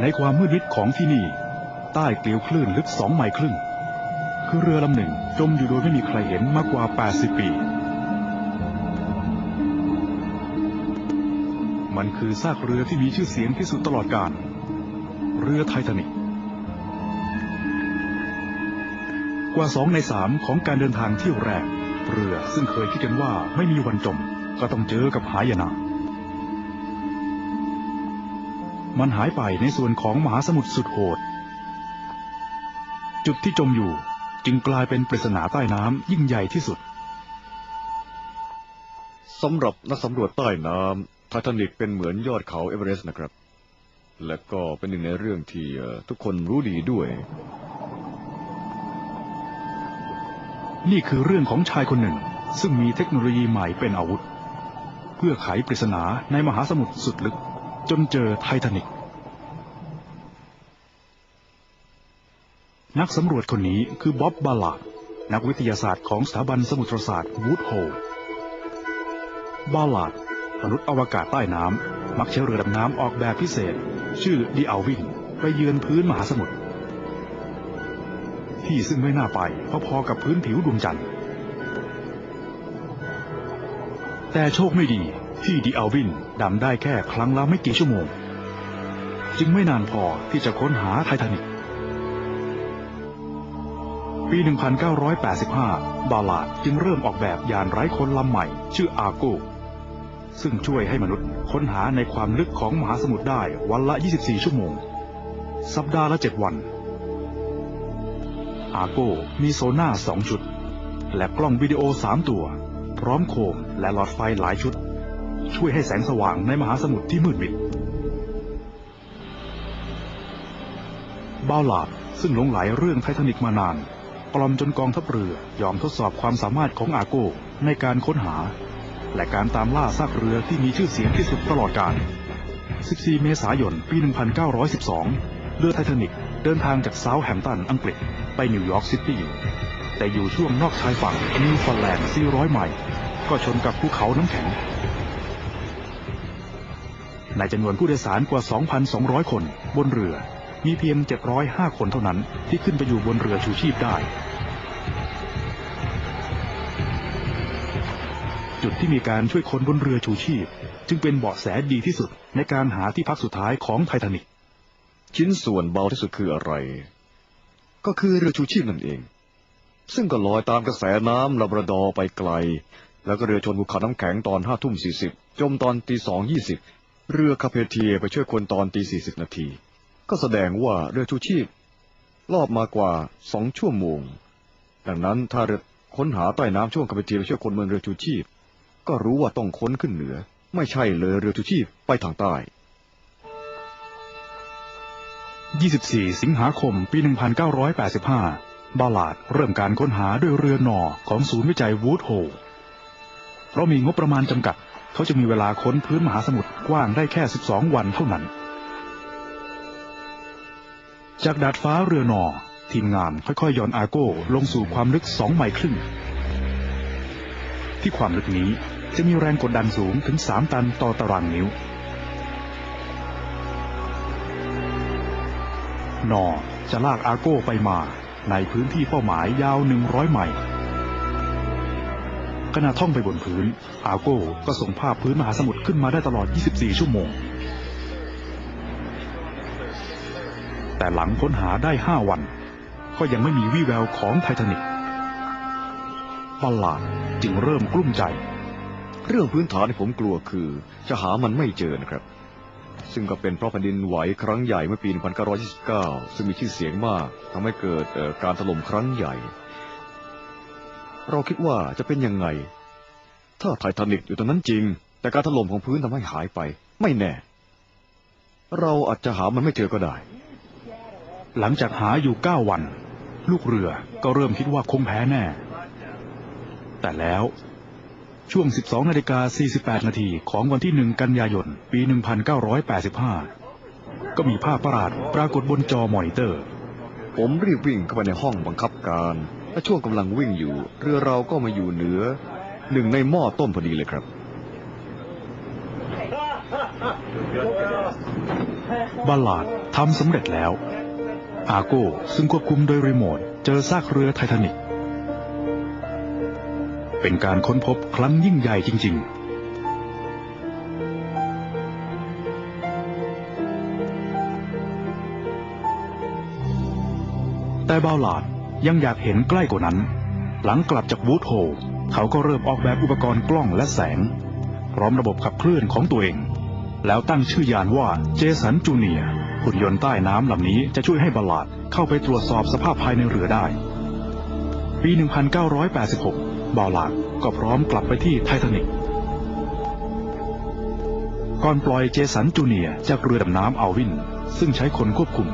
ในความมืดมิดของที่นี่ ใต้เกลียวคลื่นลึกสองไมล์ครึ่ง คือเรือลำหนึ่งจมอยู่โดยไม่มีใครเห็นมากกว่า 80 ปี มันคือซากเรือที่มีชื่อเสียงที่สุดตลอดกาลเรือไททานิกกว่าสองในสามของการเดินทางเที่ยวแรก เรือซึ่งเคยคิดกันว่าไม่มีวันจม ก็ต้องเจอกับหายนะ มันหายไปในส่วนของมหาสมุทรสุดโหด จุดที่จมอยู่จึงกลายเป็นปริศนาใต้น้ำยิ่งใหญ่ที่สุดสำหรับนักสำรวจใต้น้ำไททานิกเป็นเหมือนยอดเขาเอเวอเรสต์นะครับ และก็เป็นหนึ่งในเรื่องที่เอ่อทุกคนรู้ดีด้วย นี่คือเรื่องของชายคนหนึ่ง ซึ่งมีเทคโนโลยีใหม่เป็นอาวุธ เพื่อไขปริศนาในมหาสมุทรสุดลึก จนเจอไททานิกนักสำรวจคนนี้คือบ๊อบบาลาดนักวิทยาศาสตร์ของสถาบันสมุทรศาสตร์วูดโฮลบาลาดมนุษย์อวกาศใต้น้ำมักใช้เรือดำน้ำออกแบบพิเศษ ชื่อดีอัลวินไปเยือนพื้นมหาสมุทรที่ซึ่งไม่น่าไปพอๆกับพื้นผิวดวงจันทร์แต่โชคไม่ดี ที่ดีอัลวินดำได้แค่ครั้งละไม่กี่ชั่วโมง จึงไม่นานพอที่จะค้นหาไททานิกปี 1985 บาลาดจึงเริ่มออกแบบยานไร้คนลำใหม่ ชื่ออาโกซึ่งช่วยให้มนุษย์ค้นหาในความลึกของมหาสมุทรได้วันละ 24 ชั่วโมง สัปดาห์ละ 7 วัน อาโกมีโซน่าสองชุด และกล้องวิดีโอสามตัว พร้อมโคมและหลอดไฟหลายชุด ช่วยให้แสงสว่างในมหาสมุทรที่มืดมิดบาลาดซึ่งหลงไหลเรื่องไททานิกมานานกล่อมจนกองทัพเรือยอมทดสอบความสามารถของอาโก้ในการค้นหา และการตามล่าซากเรือที่มีชื่อเสียงที่สุดตลอดกาล 14 เมษายน ปี 1912 เรือไททานิกเดินทางจากเซาท์แฮมป์ตันอังกฤษ ไปนิวยอร์กซิตี้ แต่อยู่ช่วงนอกชายฝั่งนิวฟอนแลนด์400 ไมล์ ก็ชนกับภูเขาน้ำแข็ง ในจำนวนผู้โดยสารกว่า 2,200 คน บนเรือ มีเพียง 705 คนเท่านั้นที่ขึ้นไปอยู่บนเรือชูชีพได้ จุดที่มีการช่วยคนบนเรือชูชีพ จึงเป็นเบาะแสดีที่สุดในการหาที่พักสุดท้ายของไททานิกชิ้นส่วนเบาที่สุดคืออะไร ก็คือเรือชูชีพนั่นเอง ซึ่งก็ลอยตามกระแสน้ำลาบราดอร์ไปไกล แล้วก็เรือชนภูเขาน้ำแข็งตอนห้าทุ่มสี่สิบจมตอนตีสองยี่สิบ เรือคาเพเทียไปช่วยคนตอนตีสี่สิบนาที ก็แสดงว่าเรือชูชีพ รอบมากว่าสองชั่วโมง ดังนั้นถ้าเรือค้นหาใต้น้ำช่วงคาเพเทียไปช่วยคนบนเรือชูชีพ ก็รู้ว่าต้องค้นขึ้นเหนือ ไม่ใช่เลยเรือชูชีพไปทางใต้ 24 สิงหาคม ปี 1985 บาลาดเริ่มการค้นหาด้วยเรือหนอของศูนย์วิจัยวูดโฮเพราะมีงบประมาณจำกัด เขาจะมีเวลาค้นพื้นมหาสมุทรกว้างได้แค่ 12 วันเท่านั้น จากดาดฟ้าเรือนอ ทีมงานค่อยๆย่อนอาโก้ลงสู่ความลึก 2 ไมล์ครึ่ง ที่ความลึกนี้จะมีแรงกดดันสูงถึง 3 ตันต่อตารางนิ้ว นอจะลากอาโก้ไปมาในพื้นที่เป้าหมายยาว 100 ไมล์ ขณะท่องไปบนพื้น อาโก้ก็ส่งภาพพื้นมหาสมุทรขึ้นมาได้ตลอด 24 ชั่วโมง แต่หลังค้นหาได้ 5 วัน ก็ยังไม่มีวี่แววของไททานิกบาลาดจึงเริ่มกลุ้มใจ เรื่องพื้นฐานที่ผมกลัวคือ จะหามันไม่เจอนะครับ ซึ่งก็เป็นเพราะแผ่นดินไหวครั้งใหญ่เมื่อปี 1929 ซึ่งมีชื่อเสียงมากทำให้เกิดการถล่มครั้งใหญ่ เราคิดว่าจะเป็นยังไง ถ้าไททานิกอยู่ตรงนั้นจริง แต่การถล่มของพื้นทำให้หายไป ไม่แน่ เราอาจจะหามันไม่เจอก็ได้ หลังจากหาอยู่9วัน ลูกเรือก็เริ่มคิดว่าคงแพ้แน่ แต่แล้วช่วง 12 นาฬิกา 48 นาทีของวันที่ 1 กันยายน ปี 1985 ก็มีภาพประหลาดปรากฏบนจอมอนิเตอร์ ผมรีบวิ่งเข้าไปในห้องบังคับการ และช่วงกำลังวิ่งอยู่ เรือเราก็มาอยู่เหนือหนึ่งในหม้อต้มพอดีเลยครับ บาลาดทำสำเร็จแล้ว อาโก้ซึ่งควบคุมโดยรีโมทเจอซากเรือไททานิกเป็นการค้นพบครั้งยิ่งใหญ่จริง ๆแต่บาวลาด ยังอยากเห็นใกล้กว่านั้น หลังกลับจากวูดโฮเขาก็เริ่มออกแบบอุปกรณ์กล้องและแสง พร้อมระบบขับเคลื่อนของตัวเอง แล้วตั้งชื่อยานว่าเจสันจูเนียหุ่นยนต์ใต้น้ำลำนี้จะช่วยให้บลาดเข้าไปตรวจสอบสภาพภายในเรือได้ ปี 1986 บาลาดก็พร้อมกลับไปที่ไททานิกก่อนปล่อยเจสันจูเนียจากเรือดำน้ำอัลวิน ซึ่งใช้คนควบคุม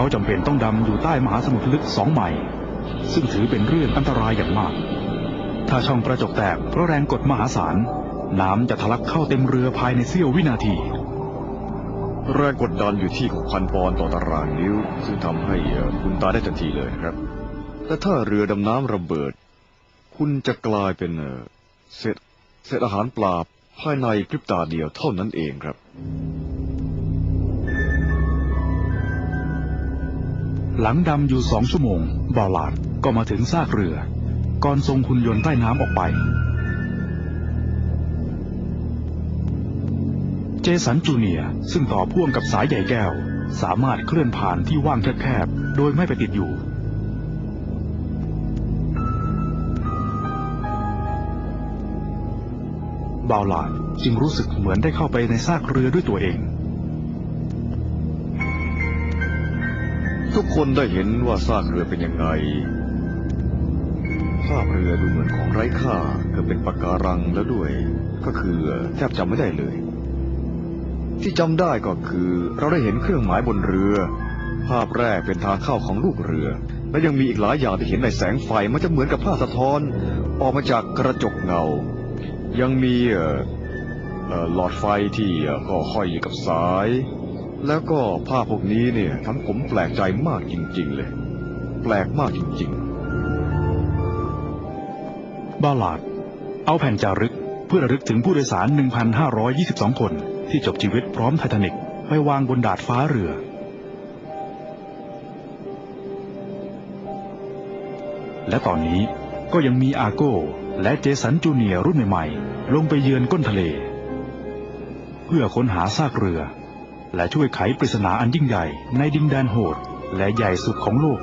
เขาจำเป็นต้องดำอยู่ใต้มหาสมุทรลึกสองไมล์ซึ่งถือเป็นเรื่องอันตรายอย่างมาก ถ้าช่องกระจกแตกเพราะแรงกดมหาศาล น้ำจะทะลักเข้าเต็มเรือภายในเสี้ยววินาที แรงกดดันอยู่ที่ 6,000 ปอนด์ต่อตารางนิ้ว ซึ่งทำให้เอ่อคุณตายได้ทันทีเลยนะครับ แต่ถ้าเรือดำน้ำระเบิด คุณจะกลายเป็นเอ่อเศษเศษอาหารปลาภายในพริบตาเดียวเท่านั้นเองครับ หลังดำอยู่สองชั่วโมงบาลาดก็มาถึงซากเรือ ก่อนส่งหุ่นยนต์ใต้น้ำออกไป เจสันจูเนียซึ่งต่อพ่วงกับสายใหญ่แก้ว สามารถเคลื่อนผ่านที่ว่างแคบๆโดยไม่ไปติดอยู่บาลาดจึงรู้สึกเหมือนได้เข้าไปในซากเรือด้วยตัวเอง ทุกคนได้เห็นว่าซากเรือเป็นยังไงภาพเรือดูเหมือนของไร้ค่าเกือบเป็นปะการังแล้วด้วย ก็คือแทบจำไม่ได้เลย ที่จำได้ก็คือเราได้เห็นเครื่องหมายบนเรือ ภาพแรกเป็นทางเข้าของลูกเรือ และยังมีอีกหลายอย่างที่เห็นในแสงไฟมันจะเหมือนกับผ้าสะท้อน ออกมาจากกระจกเงา ยังมีหลอดไฟที่ก็ห้อยอยู่กับสาย แล้วก็ภาพพวกนี้เนี่ยทำผมแปลกใจมากจริง ๆ เลย แปลกมากจริง ๆ บาลาด เอาแผ่นจารึกเพื่อระลึกถึงผู้โดยสาร 1,522 คนที่จบชีวิตพร้อมไททานิกไปวางบนดาดฟ้าเรือ และตอนนี้ก็ยังมีอาโก้และเจสันจูเนียร์รุ่นใหม่ๆ ลงไปเยือนก้นทะเล เพื่อค้นหาซากเรือ และช่วยไขปริศนาอันยิ่งใหญ่ในดินแดนโหด และใหญ่สุดของโลก